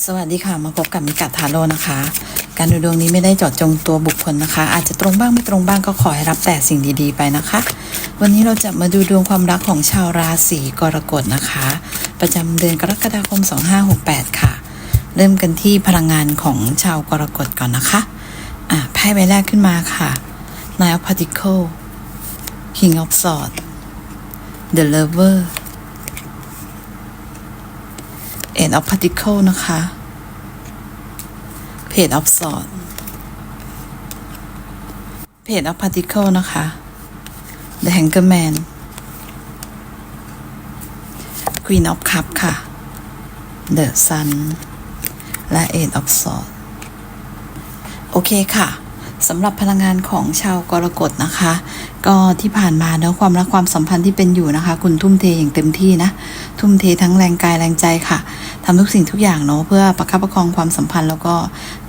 สวัสดีค่ะ มาพบกับมิกาทาโร่นะคะ การดูดวงนี้ไม่ได้เจาะจงตัวบุคคลนะคะ อาจจะตรงบ้างไม่ตรงบ้างก็ขอให้รับแต่สิ่งดีๆไปนะคะ วันนี้เราจะมาดูดวงความรักของชาวราศีกรกฎนะคะ ประจำเดือนกรกฎาคม 2568 ค่ะ เริ่มกันที่พลังงานของชาวกรกฎก่อนนะคะอะไพ่ใบแรกขึ้นมาค่ะ Nine of Pentacles King of Swords The Lover Eight of Pentacles นะคะ Page of Swords Page of Pentacles นะคะ The Hanger Man Queen of Cup ค่ะ The Sun และ Eight of Swords โอเคค่ะ สำหรับพลังงานของชาวกรกฎนะคะ ก็ที่ผ่านมาเนอะความรักความสัมพันธ์ที่เป็นอยู่นะคะ คุณทุ่มเทอย่างเต็มที่นะ ทุ่มเททั้งแรงกายแรงใจค่ะทำทุกสิ่งทุกอย่างเนาะเพื่อประคับประคองความสัมพันธ์แล้วก็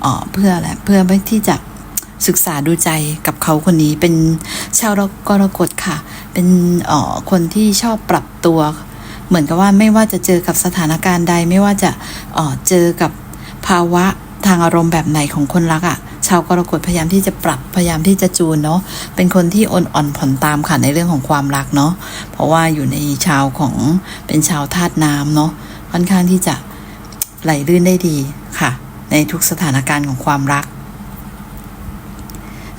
เออเพื่ออะไรเพื่อไม่ที่จะศึกษาดูใจกับเขาคนนี้เป็นชาวกรกฎค่ะ เป็นเออคนที่ชอบปรับตัว เหมือนกับว่าไม่ว่าจะเจอกับสถานการณ์ใด ไม่ว่าจะเออเจอกับภาวะทางอารมณ์แบบไหนของคนรักอะ่ะาวกรกฎพยายามที่จะปรับพยายามที่จะจูนเนาะเป็นคนที่อ่อนอ่อนผ่อนตามค่ะในเรื่องของความรักเนาะเพราะว่าอยู่ในชาวของเป็นชาวธาตุน้ำเนาะค่อนข้างที่จะไหลลื่นได้ดีค่ะ ในทุกสถานการณ์ของความรัก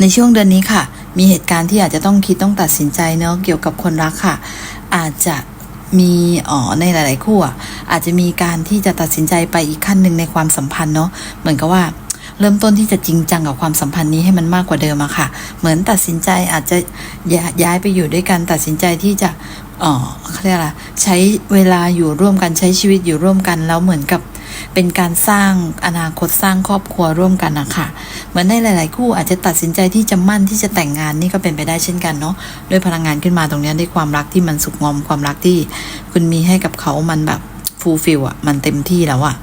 ในช่วงเดือนนี้ค่ะ มีเหตุการณ์ที่อาจจะต้องคิดต้องตัดสินใจเนาะเกี่ยวกับคนรักค่ะ อาจจะมีอ๋อในหลาย ๆ คู่อะอาจจะมีการที่จะตัดสินใจไปอีกขั้นหนึ่งในความสัมพันธ์เนาะเหมือนกับว่า เริ่มต้นที่จะจริงจังกับความสัมพันธ์นี้ให้มันมากกว่าเดิมอะค่ะ เหมือนตัดสินใจอาจจะย้าย้ายไปอยู่ด้วยกันตัดสินใจที่จะอ๋อเขาเรียกอะไรใช้เวลาอยู่ร่วมกันใช้ชีวิตอยู่ร่วมกันแล้วเหมือนกับเป็นการสร้างอนาคตสร้างครอบครัวร่วมกันนะคะเหมือนในหลาย ๆ คู่อาจจะตัดสินใจที่จะมั่นที่จะแต่งงานนี่ก็เป็นไปได้เช่นกันเนาะด้วยพลังงานขึ้นมาตรงนี้ด้วยความรักที่มันสุขงอมความรักที่คุณมีให้กับเขามันแบบ ฟูลฟิลอะมันเต็มที่แล้วอะ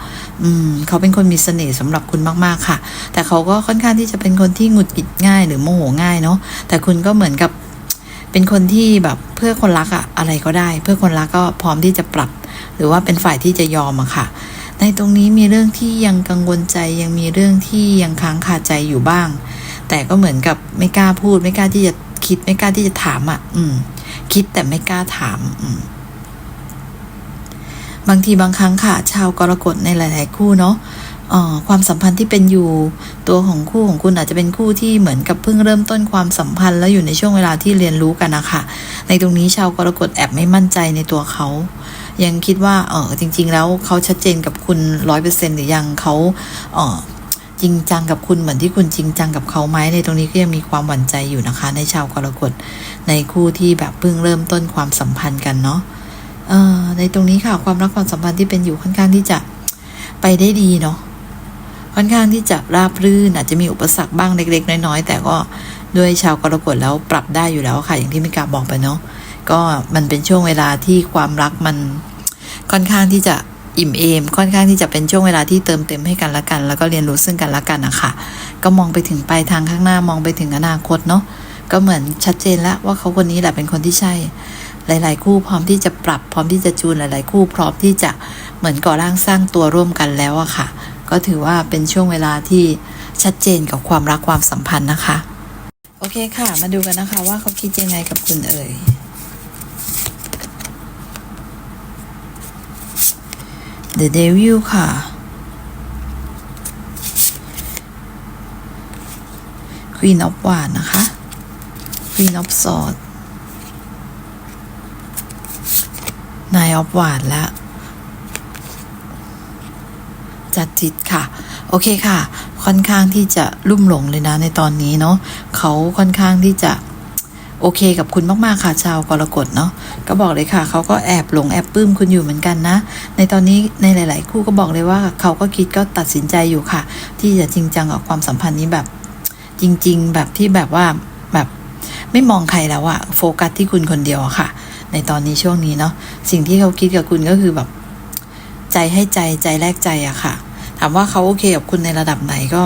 อืมเขาเป็นคนมีเสน่ห์สำหรับคุณมากๆค่ะ แต่เขาก็ค่อนข้างที่จะเป็นคนที่หงุดหงิดง่ายหรือโมโหง่ายเนาะแต่คุณก็เหมือนกับเป็นคนที่แบบเพื่อคนรักอะอะไรก็ได้ เพื่อคนรักก็พร้อมที่จะปรับ หรือว่าเป็นฝ่ายที่จะยอมอะค่ะ ในตรงนี้มีเรื่องที่ยังกังวลใจยังมีเรื่องที่ยังค้างคาใจอยู่บ้าง แต่ก็เหมือนกับไม่กล้าพูด ไม่กล้าที่จะคิดไม่กล้าที่จะถามอะ่ะ อืม คิดแต่ไม่กล้าถาม อืม บางทีบางครั้งค่ะ ชาวกรกฎในหลาย ๆ คู่เนาะความสัมพันธ์ที่เป็นอยู่ตัวของคู่ของคุณอาจจะเป็นคู่ที่เหมือนกับเพิ่งเริ่มต้นความสัมพันธ์แล้วอยู่ในช่วงเวลาที่เรียนรู้กันนะคะในตรงนี้ชาวกรกฎแอบไม่มั่นใจในตัวเขา ยังคิดว่าเออจริง ๆ แล้วเขาชัดเจนกับคุณร้อยเปอร์เซ็นต์หรือยังเขาเออจริงจังกับคุณเหมือนที่คุณจริงจังกับเขาไหมในตรงนี้ก็ยังมีความหวั่นใจอยู่นะคะ ในชาวกรกฎในคู่ที่แบบเพิ่งเริ่มต้นความสัมพันธ์กันเนาะ ในตรงนี้ค่ะความรักความสัมพันธ์ที่เป็นอยู่ค่อนข้างที่จะไปได้ดีเนาะค่อนข้างที่จะราบรื่นอาจจะมีอุปสรรคบ้างเล็ก ๆ น้อยๆแต่ก็ด้วยชาวกรกฎแล้วปรับได้อยู่แล้วค่ะ อย่างที่มิกาบอกไปเนาะก็มันเป็นช่วงเวลาที่ความรักมันค่อนข้างที่จะอิ่มเอม ค่อนข้างที่จะเป็นช่วงเวลาที่เติมเต็มให้กันและกัน แล้วก็เรียนรู้ซึ่งกันและกันนะคะก็มองไปถึงปลายทางข้างหน้ามองไปถึงอนาคตเนาะก็เหมือนชัดเจนแล้วว่าเขาคนนี้แหละเป็นคนที่ใช่ หลาย ๆ คู่พร้อมที่จะปรับพร้อมที่จะจูนหลาย ๆ คู่พร้อมที่จะเหมือนก่อร่างสร้างตัวร่วมกันแล้วอะค่ะ ก็ถือว่าเป็นช่วงเวลาที่ชัดเจนกับความรักความสัมพันธ์นะคะ โอเคค่ะ มาดูกันนะคะว่าเขาคิดยังไงกับคุณเอ่ย The Devil ค่ะ Queen of w a n นะคะ Queen of Swords Nine of Wands และจัดจิตค่ะ โอเคค่ะ ค่อนข้างที่จะลุ่มหลงเลยนะในตอนนี้เนาะเขาค่อนข้างที่จะโอเคกับคุณมาก ๆ ค่ะชาวกรกฎเนาะก็บอกเลยค่ะเขาก็แอบหลงแอบปลื้มคุณอยู่เหมือนกันนะ ในตอนนี้ในหลาย ๆ คู่ก็บอกเลยว่าเขาก็คิดก็ตัดสินใจอยู่ค่ะ ที่จะจริงจังกับความสัมพันธ์นี้แบบ จริง ๆ แบบที่แบบว่าแบบไม่มองใครแล้วอะโฟกัสที่คุณคนเดียวอะค่ะ ในตอนนี้ช่วงนี้เนาะสิ่งที่เขาคิดกับคุณก็คือแบบ ใจให้ใจใจแลกใจอะค่ะ ถามว่าเขาโอเคกับคุณในระดับไหนก็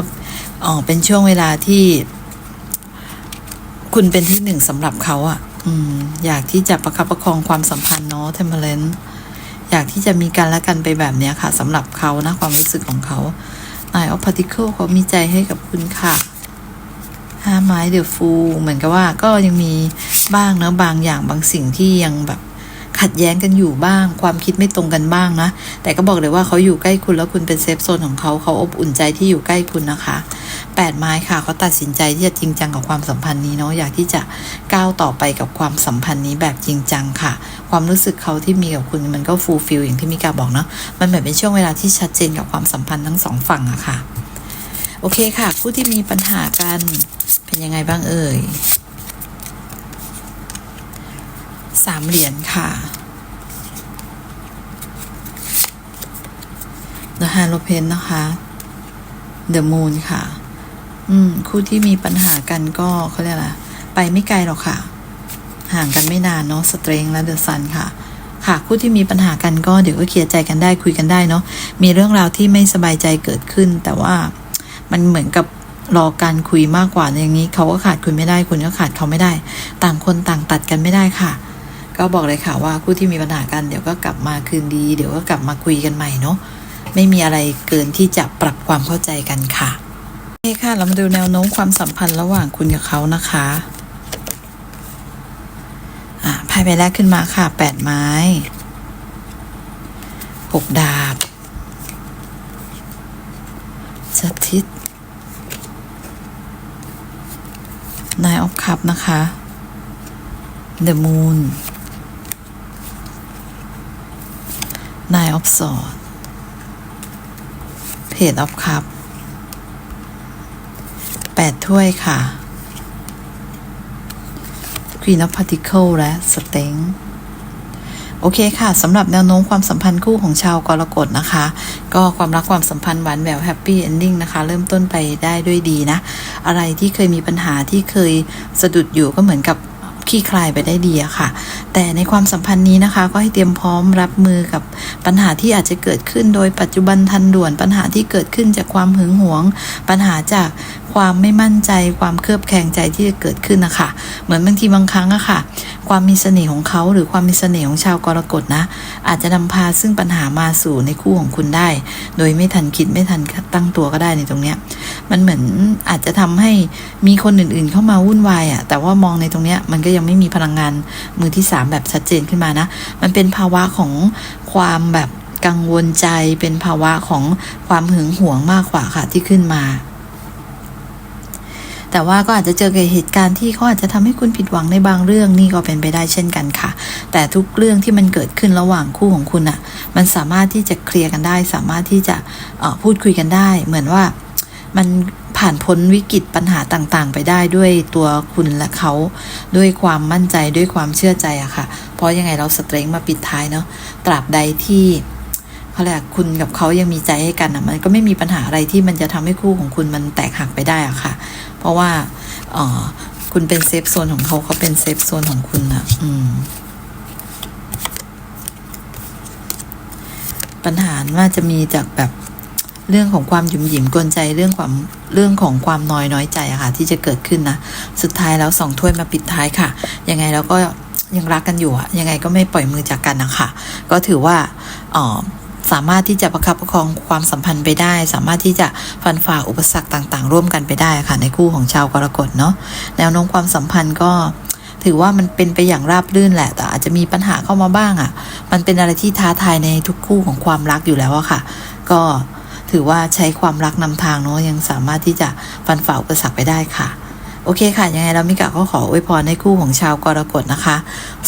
อ๋อเป็นช่วงเวลาที่ คุณเป็นที่หนึ่งสำหรับเขาอะอืม อยากที่จะประคับประคองความสัมพันธ์เนาะเทมเพลนอยากที่จะมีกันและกันไปแบบเนี้ยค่ะสำหรับเขานะความรู้สึกของเขา Eye of Particle เขามีใจให้กับคุณค่ะ ห้าไม้เดือฟูเหมือนกับว่าก็ยังมีบ้างนะบางอย่างบางสิ่งที่ยังแบบขัดแย้งกันอยู่บ้าง ความคิดไม่ตรงกันบ้างนะ แต่ก็บอกเลยว่าเขาอยู่ใกล้คุณแล้วคุณเป็นเซฟโซนของเขาเขาอบอุ่นใจที่อยู่ใกล้คุณนะคะแปดไม้ค่ะเขาตัดสินใจที่จะจริงจังกับความสัมพันธ์นี้เนาะอยากที่จะก้าวต่อไปกับความสัมพันธ์นี้แบบจริงจังค่ะ ความรู้สึกเขาที่มีกับคุณมันก็ฟูลฟิลอย่างที่มิกาบอกเนาะมันเหมือนเป็นช่วงเวลาที่ชัดเจนกับความสัมพันธ์ทั้งสองฝั่งอะค่ะ โอเคค่ะ ผู้ที่มีปัญหากันเป็นยังไงบ้างเอ่ยสามเหรียญค่ะ The h a l o p e n นะคะ The Moon ค่ะ อืม คู่ที่มีปัญหากันก็เขาเรียกอะไรไปไม่ไกลหรอกค่ะ ห่างกันไม่นานเนาะสเตรงและเดอะซันค่ะค่ะคู่ที่มีปัญหากันก็เดี๋ยวก็เคลียร์ใจกันได้คุยกันได้เนาะมีเรื่องราวที่ไม่สบายใจเกิดขึ้น แต่ว่า มันเหมือนกับรอการคุยมากกว่าอย่างนี้เขาก็ขาดคุณไม่ได้ คุณก็ขาดเขาไม่ได้ ต่างคนต่างตัดกันไม่ได้ค่ะ ก็บอกเลยค่ะว่าคู่ที่มีปัญหากันเดี๋ยวก็กลับมาคืนดี เดี๋ยวก็กลับมาคุยกันใหม่เนาะไม่มีอะไรเกินที่จะปรับความเข้าใจกันค่ะโอเคค่ะ เรามาดูแนวโน้มความสัมพันธ์ระหว่างคุณกับเขานะคะอ่าไพ่ใบแรกขึ้นมาค่ะแปดไม้หกดาบจัทิต Nine of Cup นะคะ The Moon นายออฟสอดเพจออฟคัพแปดถ้วยค่ะ Queen of Particle และ s t e n โอเคค่ะสำหรับแนวโน้มความสัมพันธ์คู่ของชาวกรกฎนะคะ ก็ความรักความสัมพันธ์หวานแหววแฮปปี้เอนดิ้งนะคะ เริ่มต้นไปได้ด้วยดีนะ อะไรที่เคยมีปัญหาที่เคยสะดุดอยู่ก็เหมือนกับขี้คลายไปได้ดีอะค่ะ แต่ในความสัมพันธ์นี้นะคะ ก็ให้เตรียมพร้อมรับมือกับปัญหาที่อาจจะเกิดขึ้นโดยปัจจุบันทันด่วนปัญหาที่เกิดขึ้นจากความหึงหวง ปัญหาจากความไม่มั่นใจ ความเครือบแคลงใจที่จะเกิดขึ้นนะคะเหมือนบางทีบางครั้งอะค่ะ ความมีเสน่ห์ของเขาหรือความมีเสน่ห์ของชาวกรกฎนะ อาจจะนำพาซึ่งปัญหามาสู่ในคู่ของคุณได้ โดยไม่ทันคิดไม่ทันตั้งตัวก็ได้ในตรงเนี้ยมันเหมือนอาจจะทำให้มีคนอื่นๆเข้ามาวุ่นวายอะ่ะแต่ว่ามองในตรงเนี้ยมันก็ยังไม่มีพลังงานมือที่สามแบบชัดเจนขึ้นมานะ มันเป็นภาวะของความแบบกังวลใจเป็นภาวะของความหึงหวงมากกว่าค่ะที่ขึ้นมา แต่ว่าก็อาจจะเจอกับเหตุการณ์ที่เขาอาจจะทำให้คุณผิดหวังในบางเรื่องนี่ก็เป็นไปได้เช่นกันค่ะ แต่ทุกเรื่องที่มันเกิดขึ้นระหว่างคู่ของคุณอะ่ะ มันสามารถที่จะเคลียร์กันได้ สามารถที่จะออพูดคุยกันได้ เหมือนว่ามันผ่านพ้นวิกฤตปัญหาต่างๆ ไปได้ด้วยตัวคุณและเขาด้วยความมั่นใจด้วยความเชื่อใจอะค่ะ เพราะยังไงเราสเตรงมาปิดท้ายเนาะตราบใดที่เขาเรียกคุณกับเขายังมีใจให้กันอะมันก็ไม่มีปัญหาอะไรที่มันจะทำให้คู่ของคุณมันแตกหักไปได้อะค่ะ ราะว่าเออคุณเป็นเซฟโซนของเขาเขาเป็นเซฟโซนของคุณนะอืม ปัญหาว่าจะมีจากแบบเรื่องของความหยุ่มหยิมกวนใจเรื่องความเรื่องของความน้อยน้อยใจอะค่ะ ที่จะเกิดขึ้นนะ สุดท้ายแล้วสองถ้วยมาปิดท้ายค่ะ ยังไงเราก็ยังรักกันอยู่อะยังไงก็ไม่ปล่อยมือจากกันนะคะก็ถือว่าอ๋อ สามารถที่จะประคับประคองความสัมพันธ์ไปได้ สามารถที่จะฟันฝ่าอุปสรรคต่างๆ ร่วมกันไปได้ค่ะในคู่ของชาวกรกฎเนาะแนวโน้มความสัมพันธ์ก็ถือว่ามันเป็นไปอย่างราบรื่นแหละ แต่อาจจะมีปัญหาเข้ามาบ้างอะ่ะ มันเป็นอะไรที่ท้าทายในทุกคู่ของความรักอยู่แล้วอะค่ะ ก็ถือว่าใช้ความรักนำทางเนาะยังสามารถที่จะฟันฝ่าอุปสรรคไปได้ค่ะ โอเคค่ะ ยังไงแล้วมิกะก็ขออวยพรให้คู่ของชาวกรกฎนะคะ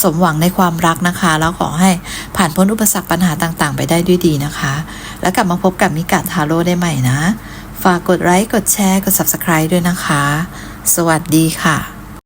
สมหวังในความรักนะคะ แล้วขอให้ผ่านพ้นอุปสรรคปัญหาต่างๆ ไปได้ด้วยดีนะคะ แล้วกลับมาพบกับมิกะทาโร่ได้ใหม่นะ ฝากกดไลค์กดแชร์กด subscribe ด้วยนะคะ สวัสดีค่ะ